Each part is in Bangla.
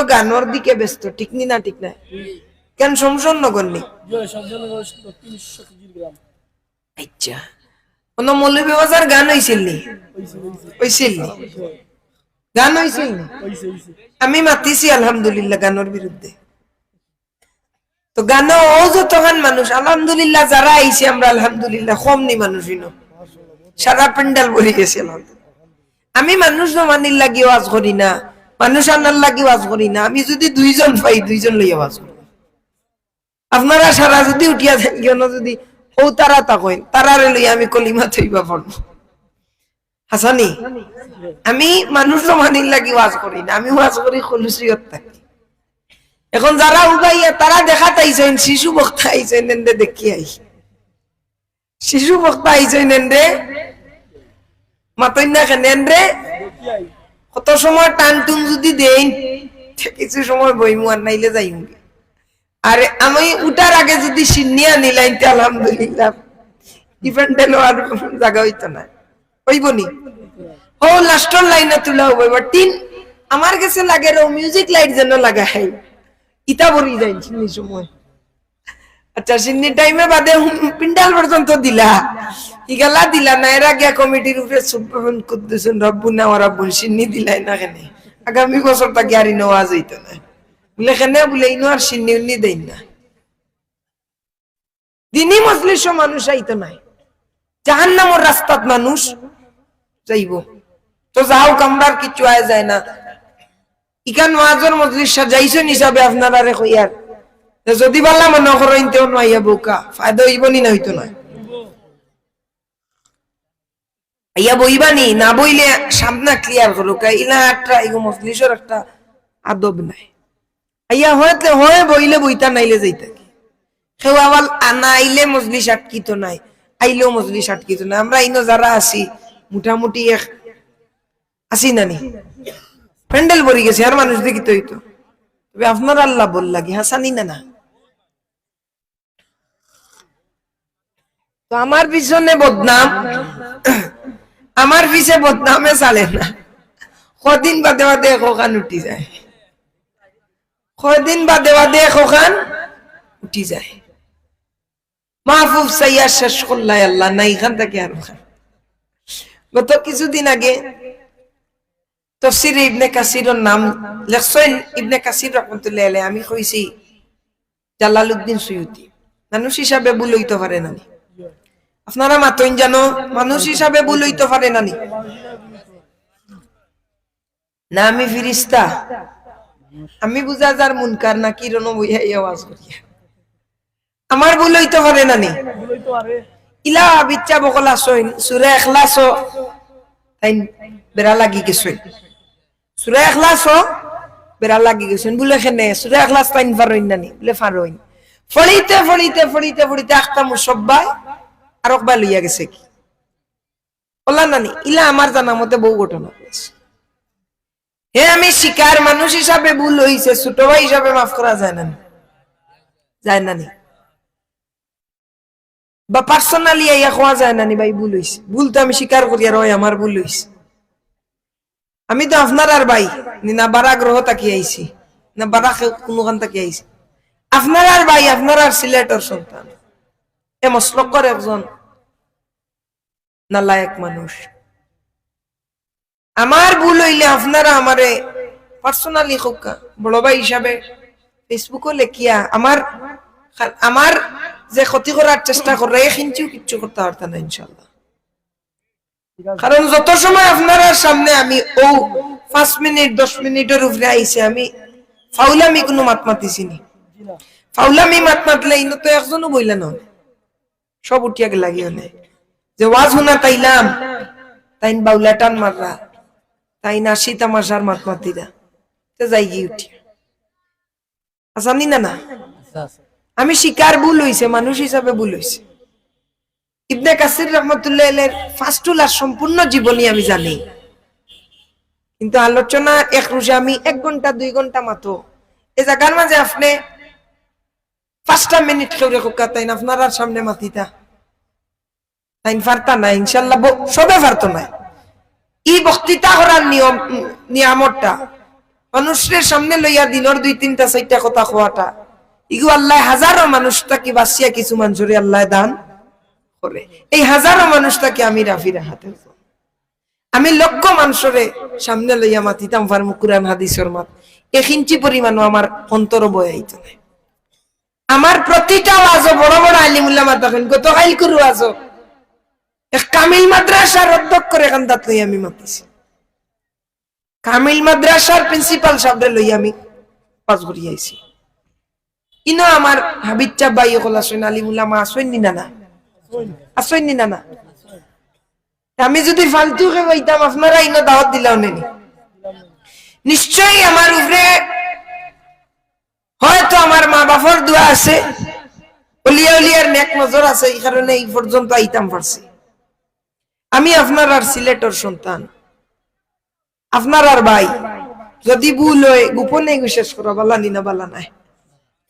তো গানোর দিকে ব্যস্ত ঠিক নি না ঠিক না কেন সমসন নগরনি তিনশো আচ্ছা। কোন মৌলভী বাজার গান হয়েছিল নি? হয়েছিল নি? গান হয়েছিল নি? আমি মাতিছি আলহামদুলিল্লাহ গানোর বিরুদ্ধে। তো গান ও যতখান মানুষ আলহামদুলিল্লাহ যারা আইছে আমরা আলহামদুলিল্লাহ কম নি মানুষ সারা পেন্ডাল ভরে গেছে। আমি মানুষ জমানির লাগি ওয়াজ করি না। মানুষ আনার লাগি ওয়াজ করি না। আমি যদি দুইজন পাই, দুইজন লইয়া ওয়াজ করি। আপনারা সারা যদি উঠিয়া থাকেন যদি ও তারা তাকইন তারারে লইয়া আমি কলিমা থইবা পড়ব। হাসানি, আমি মানুষ জমানির লাগি ওয়াজ করি না, আমি ওয়াজ করি খুলুসিয়ত থাকি। এখন যারা উগাইয়া তারা দেখাত আইছেন শিশু বক্তা আইছেন এন্ডে দেখি আই। শিশু বক্তা আইছেন এন্ডে মাতই না কেন? এন্ডে দেখি আই কত সময় টান টুন যদি দেই, কিছু সময় বইমু আর নাইলে যাইমু আর আমি উঠার আগে যদি সিন্নিয়া নিলাইন তে আলহামদুলিল্লাহ। তুলা কাছে লাগে মিউজিক লাইট লাগা বলি যাই সময়। আচ্ছা টাইমে বাদে পিন্ডাল পর্যন্ত দিলা। ইগালা দিলা না গিয়া কমিটির উপরে সুপ্রমণ কুদ্দুসুন রব্বুনা ওয়া রব্বুন সিন্নি দিলাই না কেনে। আগামী বছর তাকে আর ইনো ওয়াজ হইতো না। বলে কেনে, বলে ইনো আর সিন্নি উন্নি দেই না। দিনই মজলিস মানুষ নাই। জাহান্নামর রাস্তাত মানুষ যাইব। তো যাও, কামরার কিছু আয় যায় না। ইখান ওয়াজর মজলিস সাজাইছেন হিসাবে আপনারা রে কইয়ার যদি বাল্লা মনে করেন তেও বোকা ফায়দা হইব নি না, হইতো না ইয়া বইবানি, না বইলে সামনা ক্লিয়ার করো কা? ইলা একটা, ইগো মজলিসের একটা আদব নাই। ইয়া হয়তে হয় বইলে বইতা নাইলে যাইতা কি? কেউ আবার আনা আইলে মজলিস আটকিত নাই, আইলেও মজলিস আটকিত নাই। আমরা ইনো যারা আছি, মোটামুটি এক আছি নানি প্যান্ডেল ভরি গেছে, আর মানুষ দেখি তো হইতো। তবে আপনার আল্লাহ বল লাগে, হাসানি না না? তো আমার পিছনে বদনাম। আমার পিছে বদনামে চালে না। কদিন বাদে বাদে এখান উঠি যায়। কদিন বাদে বাদে এখান উঠি যায়। মাহফুব সাইয়া শেষ করলাই আল্লাহ, না এখান থেকে আর গত কিছুদিন আগে তফসির ইবনে কাসিরের নাম লেখছেন, ইবনে কাসির রহমতুল্লাহ আমি কইছি, জালালউদ্দিন সুয়ুতি। মানুষ হিসাবে ভুল হইতে পারে নানি আপনারা মাতইন জানো, মানুষ হিসাবে ভুল হইতে পারে নানি। না, আমি ফিরিস্তা। আমি বুঝা যার মুনকার না, কি রনো বইয়া এই আওয়াজ করিয়া। আমার ভুল হইতে পারে নানি। ইলা বিচ্চা বকলা সইন সুরে এখলাস তাই বেড়া লাগি গেছেন। সুরে এখলাস বেড়া লাগি গেছেন। খেনে সুরে এখলাস ফারইন নানি ফারইন মুসব্বাই আর একবার লইয়া গেছে কি? বললা নানি, ইলা আমার জানা মতে ঘটনা হয়েছে। হে আমি শিকার মানুষ হিসাবে ভুল হইছে, ছোট ভাই হিসাবে মাফ করা যায় না যায় না বা পার্সোনালি খোয়া যায় ভাই, ভুল ভুল তো আমি স্বীকার করি আর আমার ভুল হইছে। আমি তো আপনার আর ভাই, না বারা গ্রহ তাকি আইছি, না বারা কোনখান তাকি আইছি। আপনার আর ভাই, আপনার আর সিলেটর সন্তান। এ মসলকর একজন নালায়ক মানুষ। আমার ভুল হইলে আপনারা আমারে পার্সোনালি হোকা বড় ভাই হিসাবে ফেসবুকও লেখিয়া আমার আমার যে ক্ষতি করার চেষ্টা করে এখিনচিও কিচ্ছু করতে পারতাম না ইনশাল্লাহ কারণ যত সময় আপনার সামনে আমি ও পাঁচ মিনিট দশ মিনিটের উপরে আইছে আমি ফাউলামি কোনো মাত মাতিছি নি। ফাউলামি মাত মাতলে ইনো তো একজনও বইলা না। সব উঠিয়া গেলা গিয়ে যে ওয়াজ শুনা তাইলাম তাইন বাউলা টান মাররা তাই নাসি তামাশার মাত মাতিরা তো যাই গিয়ে উঠিয়া। আসানি না না? আচ্ছা আচ্ছা। আমি শিকার ভুল হইছে মানুষ হিসাবে ভুল হইছে। ইবনে কাসির রহমতুল্লাহ এর ফার্স্টুল আর সম্পূর্ণ জীবনী আমি জানি। কিন্তু আলোচনা এক রুজে আমি এক ঘণ্টা দুই ঘণ্টা মাতো। এই জায়গার মাঝে আপনি পাঁচটা মিনিট কেউ রেখো তাই আপনার সামনে মাতিতা তাই ফারতা না ইনশাল্লাহ সবে ফারতো না ই বক্তৃতা করার নিয়ম নিয়ামতটা, মানুষের সামনে লইয়া দিনর দুই, তিনটা, চারটা কথা কোয়াটা ইগু আল্লাহ হাজারো মানুষটাকে বাঁচিয়া কিছু মানুষরে আল্লাহ দান করে এই হাজারো মানুষটাকে আমি রাফি রাহাতে আমি লক্ষ মানুষরে সামনে লইয়া মাতিতাম ফার্মু কুরআন হাদিসের মাত ইঞ্চি পরিমাণও আমার অন্তর বয়াইত না আমার প্রতিটা ওয়াজও বড় বড় দেখেন গত কাইল করু এক কামিল মাদ্রাসার অধ্যক্ষ করে এখান তাত লই আমি মাতিছি কামিল মাদ্রাসার প্রিন্সিপাল সাহেবরে লই আমি পাস করি আইছি। ইনো আমার হাবিব চা বাই হল আসেন আলিমুল্লাহ মা আসেন নি না আসেন নি না আমি যদি ফালতু কে বইতাম, আপনারা ইনো দাওয়াত দিলাও নেনি। নিশ্চয়ই আমার উপরে হয়তো আমার মা বাবার দোয়া আছে। অলিয়া উলিয়ার নেক নজর আছে, এই কারণে এই পর্যন্ত আইতাম পারছি আমি আপনার আর সিলেটর সন্তান। আপনার আর ভাই। যদি ভুল হয়, গোপনে বিশেষ করা, বালা নিনা, বালা নাই।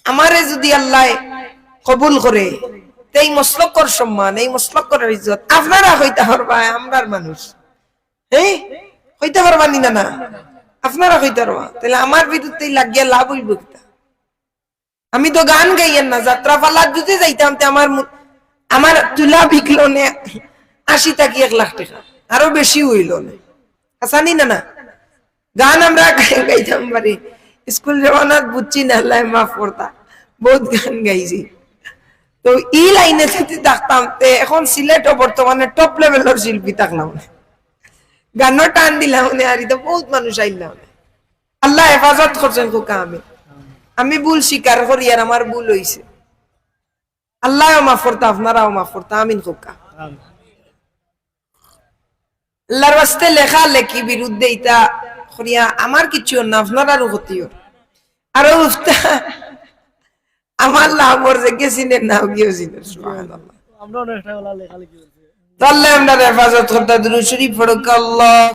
আমারে যদি আল্লাহ কবুল করে এই মসলকর সম্মান, এই মসলকর ইজ্জত, আপনারা হইতে পারবা, আমরার মানুষ। হ্যাঁ হইতে পারবা নিনা না আপনারা হইতে পারবা। তাহলে আমার বিরুদ্ধে লাগিয়া লাভ হইব কিতা আমি তো গান গাইয়েন না, যাত্রা পালা যদি যাইতাম তে আমার আমার তুলা বিকলো নে আশি টাকি এক লাখ টাকা, আরও বেশি হইল না। হাসানি না না, গান আমরা গাই- গাইতাম পারি স্কুল জমানাত বুঝছি না মাফ বহুত গান গাইছি। তো ই লাইনে যদি থাকতাম এখন সিলেটও বর্তমানে টপ লেভেলের শিল্পী থাকলাম না। টান দিলাম আর বহুত মানুষ আইলাম আল্লাহ হেফাজত করছেন কোকা আমি। আমি ভুল স্বীকার করি আর আমার ভুল হইছে। আল্লাহ মাফ করতা আপনারাও মাফ করতা। আমিন কোকা আল্লাহর বাস্তে লেখা লেখি বিরুদ্ধে করিয়া আমার কিছু না আপনারারও ক্ষতিও আরও উফতা আমার লাভর যে নাও গিয়েও সুবহানাল্লাহ। আমরা হেফাজত করতে দুরুদ শরীফ পড়ুক আল্লাহ।